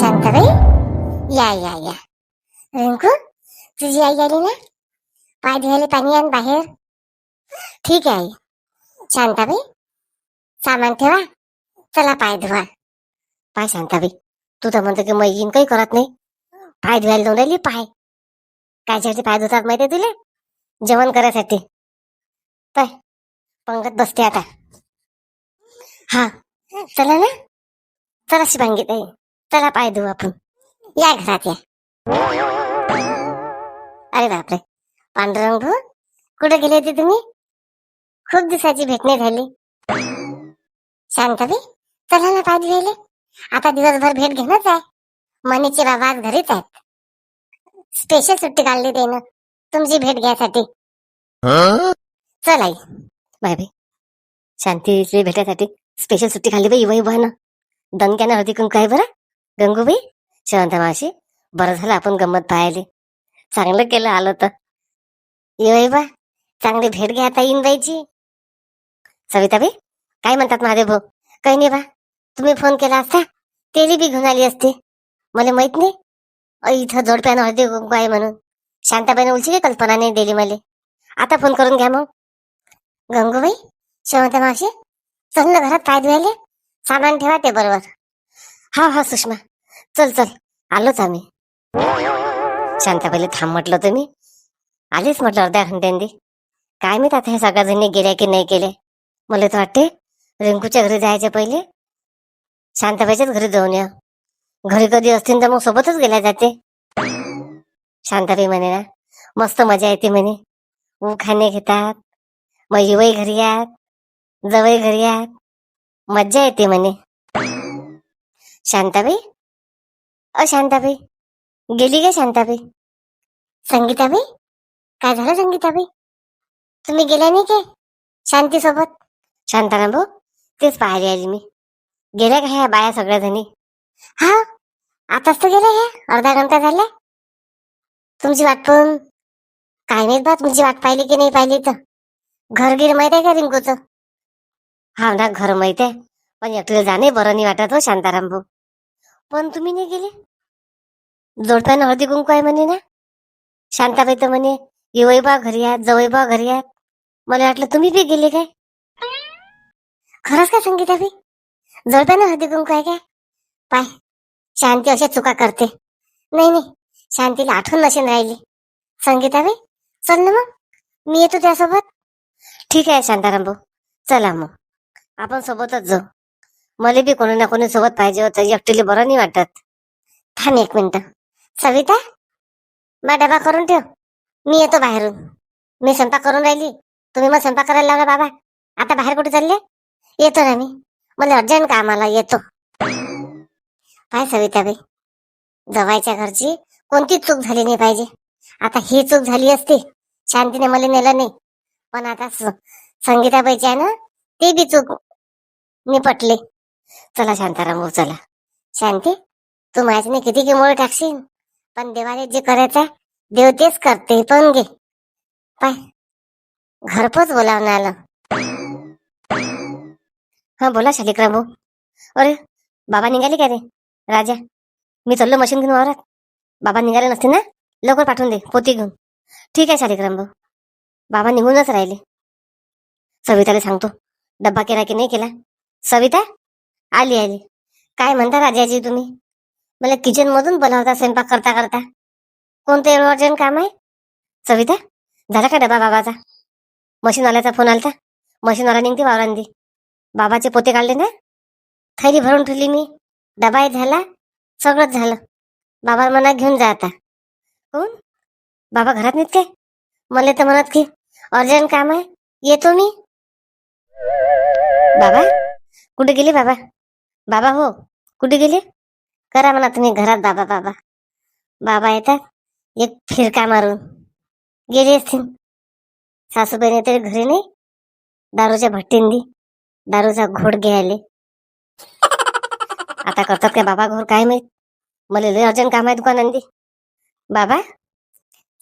शांताबाई या या या. रिंकू तुझी आई आली ना? पाय धुवायला पाणी आण बाहेर. ठीक आहे आई. शांताबाई सामान ठेवा. चला पाय धुवा. पाय शांताबाई तू तर म्हणतो की मैगीन काही करत नाही. पाय धुवायला जाऊन राहिली पाय. कायच्यासाठी पाय धुतात माहिती तुला? जेवण करायसाठी. पाय पंगत बसते आता. हा चला ना. चला शिवांगी ताई. चला पाय धुवू आपण. या घरात या. अरे बापरे. पांडुरंग भाऊ कुठे गेले होते तुम्ही? खूप दिवसाची भेट नाही झाली. शांताबाई चला ना पाय धुवायले. आता दिवसभर भेट घेणंच आहे. मनीचे बाबा आज घरीच आहेत. स्पेशल सुट्टी काढली त्यानं. तुमची भेट घ्यायसाठी. चल आई बाय बाई शांतीची भेटायसाठी स्पेशल सुट्टी खाल्ली बाई वय ना. दणक्यानं हळदी कुंकू आहे बरं. गंगूबाई शांता मावशी बरं झालं आपण गंमत पाहिली. चांगलं केलं आलं तर. ये बा चांगली भेट घ्या आता येईन बाईची सविताबाई काय म्हणतात महादेव भाऊ? काही नाही बा तुम्ही फोन केला असता तेली बी घेऊन आली असते. मला माहीत नाही. अ, इथं जोडप्यानं हळदी कुंकू आहे म्हणून. शांताबाईने उलची काही कल्पना नाही दिली मला. आता फोन करून घ्या मग. गंगूबाई शेवंता मावशी चल ना घरात पाय धुवायला. सामान ठेवा ते बरोबर हा हा सुषमा. चल चल. आलोच आम्ही. शांताबाईला थांब म्हटलं तुम्ही आलीच म्हटलं अर्ध्या घंट्यांनी. काय माहीत आता हे सगळ्याजणी गेल्या की नाही गेले मला तर वाटते रिंकूच्या घरी जायच्या पहिले. शांताबाईच्याच घरी जाऊन या. घरी कधी असतील तर मग सोबतच गेल्या जाते. शांताबाई म्हणे ना मस्त मजा येते म्हणे. ऊ खाणे घेतात मग युवई घरी यात जवळ घरी यात. मज्जा येते म्हणे. शांताबाई? अ शांताबाई. गेली का शांताबाई? संगीताबाई? काय झालं संगीताबाई? तुम्ही गेल्या नाही काय? शांतीसोबत? शांताराम भाऊ तेच पाहायला आली मी. गेल्या का ह्या बाया सगळ्या जणी हा? आताच तर गेल्या ह्या? अर्धा घंटा झाला? तुमची वाट पाहून? काय माहीत बा तुमची वाट पाहिली की नाही पाहिली तर. घर गिर माहीत आहे का रिंकूचं? हा ना घर माहीत आहे. पण एकलं जाणे बरं नाही वाटत हो शांताराम भाऊ. पण तुम्ही नाही गेले? जोडताना हळदी कुंकू आहे म्हणे ना? शांताबाई तर म्हणे येवई बा घरी आहात जवळ बा घरी आहात मला वाटलं तुम्ही बी गेले काय? खरंच काय बी जोडताना हळदी कुंकू आहे काय? पाय शांती अशा चुका करते. नाही नाही शांतीला आठवण नसेल राहिली. संगीताबाई चल ना मग. मी येतो त्यासोबत. ठीक आहे शांताराम भाऊ. चला मग. आपण सोबतच जाऊ. मला बी कोणी ना कोणी सोबत पाहिजे होतं एकटीला बरं नाही वाटत. थांब एक मिनिट. सविता? मग डबा करून ठेव. मी येतो बाहेरून. मी स्वयंपाक करून राहिली. तुम्ही मग स्वयंपाक करायला लावला बाबा. आता बाहेर कुठे चालले? येतो ना मी. मला अर्जंट कामाला येतो. काय सविताबाई. जवायच्या घरची कोणतीच चूक झाली नाही पाहिजे. आता ही चूक झाली असती. शांतीने मला नेलं नाही. पण आता स- संगीताबाईची आहे ना ते बी चूक निपटले. चला शांताराम भाऊ चला. शांती तू माझ्याने किती किमोळ टाकशील? पण देवाने जे करायचं आहे, देव तेच करते पण घे. पाय. घरपोच बोलावून आलं. हा बोला शालिकराम भाऊ. अरे बाबा निघाले का रे? राजा मी चाललो मशीन घेऊन वावरात. बाबा निघाले नसते ना? लवकर पाठवून दे पोती घेऊन. ठीक आहे शालिकराम भाऊ. बाबा निघूनच राहिले. सविताला सांगतो डब्बा केला की नाही केला? सविता? आली आली. काय म्हणता राजाजी तुम्ही? मला किचन मधून बनवता स्वयंपाक करता करता. कोणतं एवढं अर्जंट काम आहे? सविता झाला का डबा बाबाचा? मशीनवाल्याचा फोन आलता. मशीनवाला निघते वावरांदी बाबाचे पोते काढले ना? थैली भरून ठेवली मी. डबाही झाला सगळंच झालं. बाबा म्हणा घेऊन जा आता. कोण? बाबा घरात नेत काय? मला तर म्हणत की अर्जंट काम आहे. येतो मी. बाबा कुठे गेले बाबा? बाबा हो कुठे गेले? करा म्हणा तुम्ही घरात बाबा बाबा. बाबा येतात एक फिरका मारून. गेले असतील. सासूबाईने तरी घरी नाही. दारूच्या भट्टींदी दारूचा घोड घ्यायले. आता करतात काय बाबा घोर? काय माहीत? मला लय अर्जंट काम आहे दुकानांदी बाबा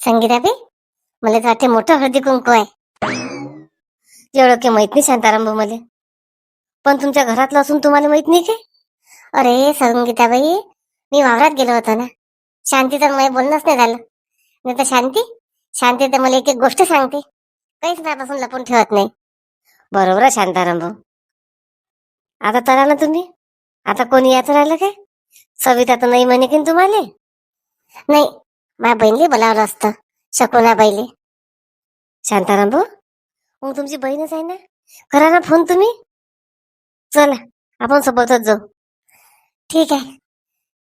संगीताबाई मला तर वाटते मोठं हळदी कुंकू आहे. एवढं की माहीत नाही शांताराम भाऊ मला. पण तुमच्या घरातलं असून तुम्हाला माहीत नाही काय? अरे संगीताबाई मी वावरात गेलो होतो ना. शांती तर मला बोलणंच नाही झालं. नाही तर शांती? शांती तर मला एक एक गोष्ट सांगते. काहीच माझ्यापासून लपून ठेवत नाही. बरोबर आहे शांताराम भाऊ. आता तर ना तुम्ही. आता कोणी याचं राहिलं काय? सविता तर नाही म्हणे की तुम्हाला? नाही माझ्या बहिणीला बोलावलं असतं शकुना बाईले शांताराम भाऊ मग तुमची बहीणच आहे ना? करा ना फोन तुम्ही. चला आपण सोबतच जाऊ. ठीक आहे.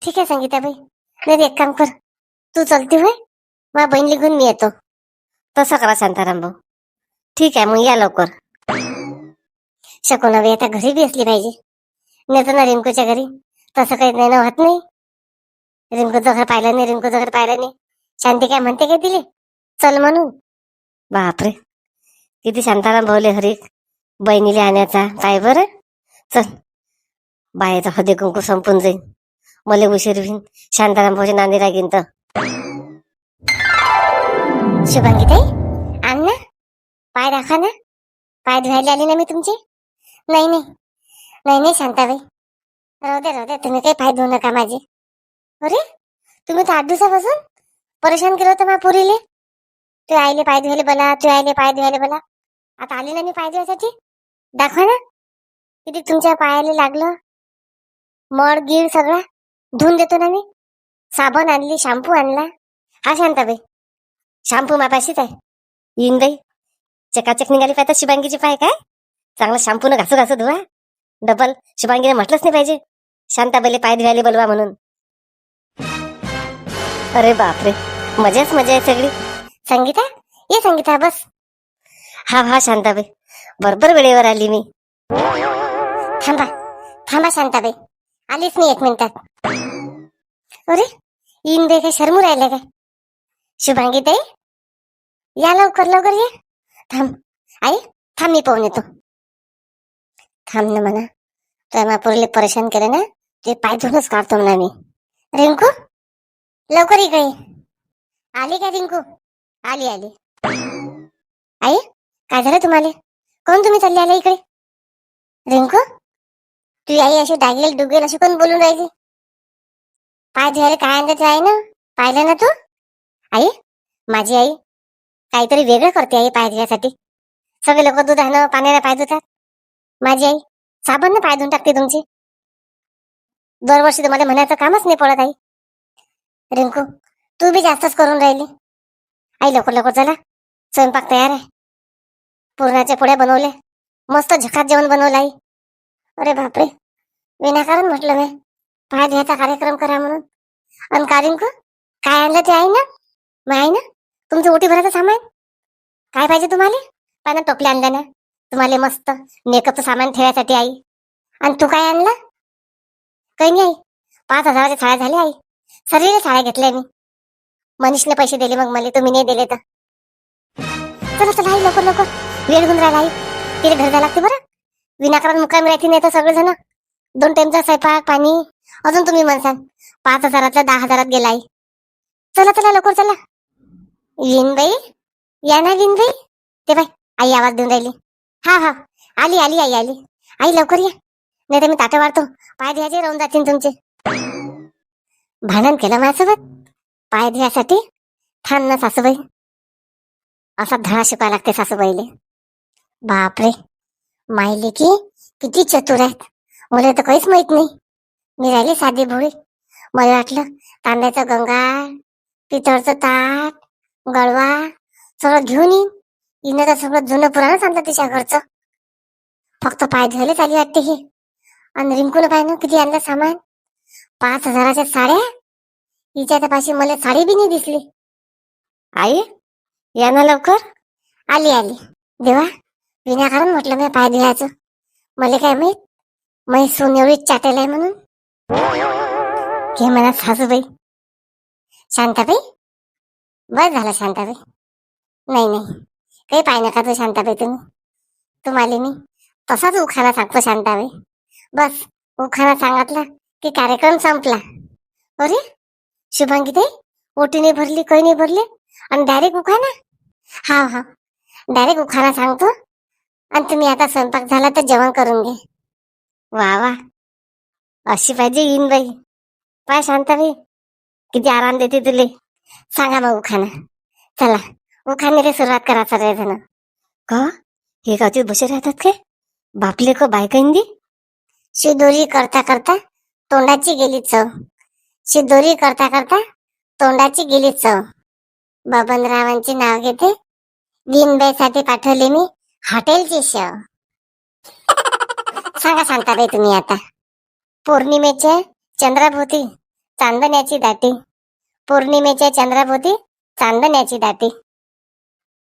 ठीक आहे संगीताबाई. नाही तर एक काम कर. तू चलती होय? माझ्या बहिणीला घेऊन मी येतो. तसं करा शांताराम भाऊ. ठीक आहे मग या लवकर. शकुनाबाई आता घरी बी असली पाहिजे. नाही तर ना रिंकूच्या घरी. तसं काही नाही ना होत नाही. रिंकूचं घर पाहिलं नाही रिंकूचं घर पाहिलं नाही. शांती काय म्हणते काय दिली चल म्हणून. बापरे. किती शांताराम भाऊले हरी बहिणीला आणायचा. काय बरं? चल. बायाचा हदे कुंकू संपून जाईल मला उशीर होईन. शांताराम भाऊच्या नांदी लागीन तर. शुभांगी ताई आण ना. पाय दाखवा ना. पाय धुवायला आले ना मी तुमचे? नाही नाही. नाही नाही शांताबाई. राहू दे राहू दे. तुम्ही काही पाय धुवू नका माझे. अरे तुम्ही तर आठ दिवसापासून परेशान केलं होतं मा पुरीले. तू आईले पाय धुवायला बोला तू आईले पाय धुवायला बोला. आता आली ना मी पाय धुवायसाठी? दाखवा ना. किती तुमच्या पायाला लागलं? मळ गिळ सगळा धुवून देतो ना मी. साबण आणली शॅम्पू आणला. हा शांताबाई. शॅम्पू मापाशीच आहे. येईन बाई. चकाचक निघाली पाहिजे शिबांगीची पाय काय? चांगला शॅम्पूनं घासू घासू धुवा. डबल शिबांगीने म्हटलंच नाही पाहिजे. शांताबाईले पाय धुवायला बोलवा म्हणून. अरे बापरे. मजाच मजा आहे सगळी. संगीता? ये संगीता बस. हा हा शांताबाई. बरोबर वेळेवर आली मी. थांबा. थांबा शांताबाई. आलीच मी एक मिनिटात अरे इन बे काय शरमू राहिले काय? शुभांगी ताई या लवकर लवकर ये. थांब. आई थांब मी पाहून येतो. थांब ना म्हणा तर महापुरीले परेशान केलं ना ते पाय धुवूनच काढतो म्हणा मी. रिंकू लवकर इकडे ये. आली का रिंकू? आली आली. आई काय झालं तुम्हाला? कोण तुम्ही चालले आले इकडे? रिंकू? तू आई अशी डागेल डुगेल अशी कोण बोलून राहिली? पाय धुवायला काय आणलं आहे ना? पाहिलं ना तू? आई माझी आई काहीतरी वेगळं करते आई पाय धुण्यासाठी सगळे लोक दुधानं पाण्याला पाय धुतात. माझी आई साबण पाय धुवून टाकते तुमची. दरवर्षी तुम्हाला म्हणायचं कामच नाही पडत आई. रिंकू तू बी जास्तच करून राहिली. आई लवकर लवकर चला. स्वयंपाक तयार आहे. पुरणाच्या पोळ्या बनवल्या. मस्त झकात जेवण बनवलं आई. अरे बापरे. विनाकारण म्हटलं मी. पाय धुवायचा कार्यक्रम करा म्हणून. आणि का काय आणलं ते आहे ना? मग आहे ना? तुमचं ओटी भरायचं सामान? काय पाहिजे तुम्हाला? पाना टोपले आणल्या ना तुम्हाला मस्त मेकअपचं सामान ठेवायसाठी आई. आणि तू काय आणलं? काही नाही आई. पाच हजाराच्या साड्या झाल्या आई. सर्व साड्या घेतल्या मी. मनीषने पैसे दिले मग मला तुम्ही नाही दिले तर. चला चला आई लवकर लवकर वेळ घेऊन राहिला आई. तिला घर जायला लागते बरं. विनाकारण मुकामी राहते नाही तर सगळेजण? दोन टाइमचा स्वयंपाक पाणी. अजून तुम्ही म्हणसाल पाच हजारातल्या दहा हजारात गेला चला चला लवकर चला. विनबाई या ना विनबाई ते बाई आई आवाज देऊन राहिली. हा हा. आली आली आई आली. आई लवकर या. नाही तर मी ताटं वाढतो. पाय धुवायचे राहून जातील तुमचे. भांडण केलं माझ्यासोबत? पाय द्यायसाठी थांब ना सासूबाई. असा धडा शिकायला लागते सासूबाईले. बापरे. मायले की किती चतुर आहेत. मला तर काहीच माहीत नाही. मी राहिली साधी भोळी. मला वाटलं तांब्याचा गंगा पितळचं ताट गळवा सगळं घेऊन येईन. हिनं तर सगळं जुनं पुराणच आणलं तिच्या घरचं. फक्त पाय धुवायलाच आली वाटते हे. आणि रिंकून पाय ना किती आणलं सामान. पाच हजाराच्या साड्या. हिच्या तपाशी मला साडी बी नाही दिसली. आई या ना लवकर. आली आली. देवा. विनाकारण म्हटलं मी पाय धुवायचं. मला काय माहीत? मै सून एवढी चाटेल आहे म्हणून. घे म्हणा सासूबाई. शांताबाई? बस झालं शांताबाई. नाही नाही. काही पाय नका तू शांताबाई तुम्ही. तुम्हाला मी तसाच उखाणा सांगतो शांताबाई. बस उखाणा सांगितला की कार्यक्रम संपला. अरे शुभांगी ते ओटी नाही भरली काही नाही भरली आणि डायरेक्ट उखाणा? हा हा डायरेक्ट उखाणा सांगतो. आणि तुम्ही आता स्वयंपाक झाला तर जेवण करून घे. वा वा. अशी पाहिजे येईन बाई. पाय शांताबाई. किती आराम देते तुले. सांगा मग उखाना चला उखाणीला सुरुवात करा सगळेजण. का? हे गावचे बसे राहतात काय? बापले का बायका हिंदी शिदोरी करता करता तोंडाची गेली चव. शिदोरी करता करता तोंडाची गेली चव. बबनरावांचे नाव घेते. साठी पाठवले मी. हॉटेलची शेव सांगा शांताबाई तुम्ही आता. पौर्णिमेच्या चंद्राभोवती चांदण्याची दाटी. पौर्णिमेच्या चंद्राभोवती चांदण्याची दाटी.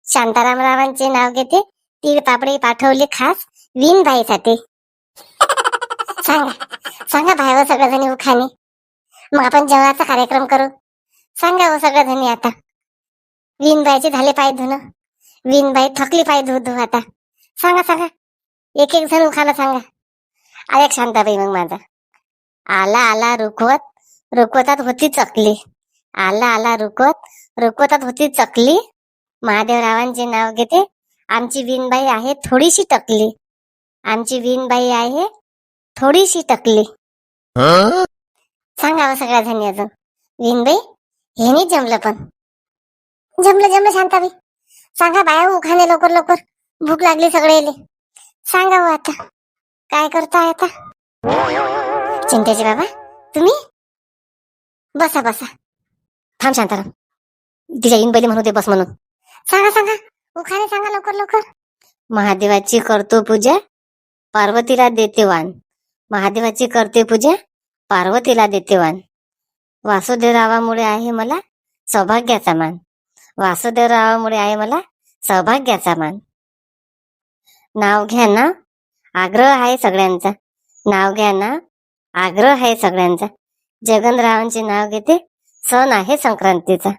शांतारामरावांचे नाव घेते तीळ पापडी पाठवली खास विनबाईसाठी सांगा सांगा भाई हो सगळ्याजणी उखाणे. मग आपण जेवणाचा कार्यक्रम करू. सांगा हो सगळ्याजणी आता. विनबाईचे झाले पाय धुणं. विनबाई थकली पाय धू धु आता. सांगा सांगा. एक एक जण उखाणं सांगा. अरे एक शांताबाई मग माझा. आला आला रुकवत. रुकवतात होती चकली. आला आला रुकवत. रुकवतात होती चकली. महादेवरावांचे नाव घेते. आमची विनबाई आहे थोडीशी टकली. आमची विनबाई आहे थोडीशी टकली. सांगावं सगळ्या जणी अजून. विनबाई हे नाही जमलं पण. जमलं जमलं शांताबाई. सांगा बाया उखाने लवकर लवकर. भूक लागली सगळेले सांगा हो आता. काय करताय आता? चिंतेचे बाबा तुम्ही? बसा बसा. थांब शांताराम. तिच्या इनबैली म्हणू दे बस म्हणून. सांगा सांगा. उखाने सांगा लवकर लवकर. महादेवाची करतो पूजा पार्वतीला देते वाण. महादेवाची करते पूजा पार्वतीला देते वाण. वासुदेवरावामुळे आहे मला सौभाग्याचा मान. वासुदेवरावामुळे आहे मला सौभाग्याचा मान. नाव घ्या ना. आग्रह आहे सगळ्यांचा. नाव घ्या ना. आग्रह आहे सगळ्यांचा. जगनरावांचे नाव घेते सण आहे संक्रांतीचा.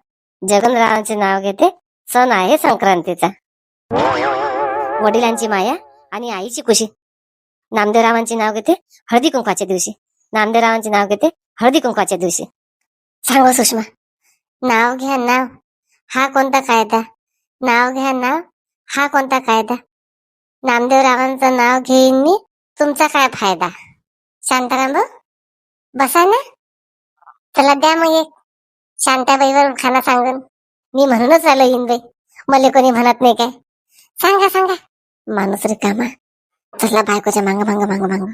जगनरावांचे नाव घेते सण आहे संक्रांतीचा. वडिलांची माया आणि आईची खुशी. नामदेवरावांचे नाव घेते हळदी कुंकाच्या दिवशी. नामदेवरावांचे नाव घेते हळदी कुंकाच्या दिवशी. सांगा सुषमा. नाव घ्या नाव हा कोणता कायदा? नाव घ्या नाव हा कोणता कायदा? नामदेवरावांचं नाव घेईन मी. तुमचा काय फायदा? शांताराम भाऊ बसा ना. चला द्या मग एक. शांताबाईवर खाना सांगून. मी म्हणूनच आलो येईन मला कोणी म्हणत नाही काय? सांगा सांगा. माणूस रिकामा चला बायकोच्या मांग मांग मांग मांग.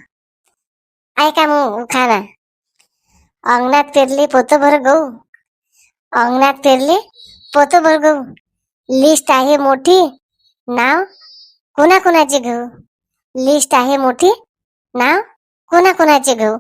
ऐका मग खाना अंगणात पेरले पोतभर गहू. अंगणात पेरली पोतो गहू लिस्ट आहे मोठी नाव कोणाकोणाचे घेऊ लिस्ट आहे मोठी नाव कोणाकोणाचे घेऊ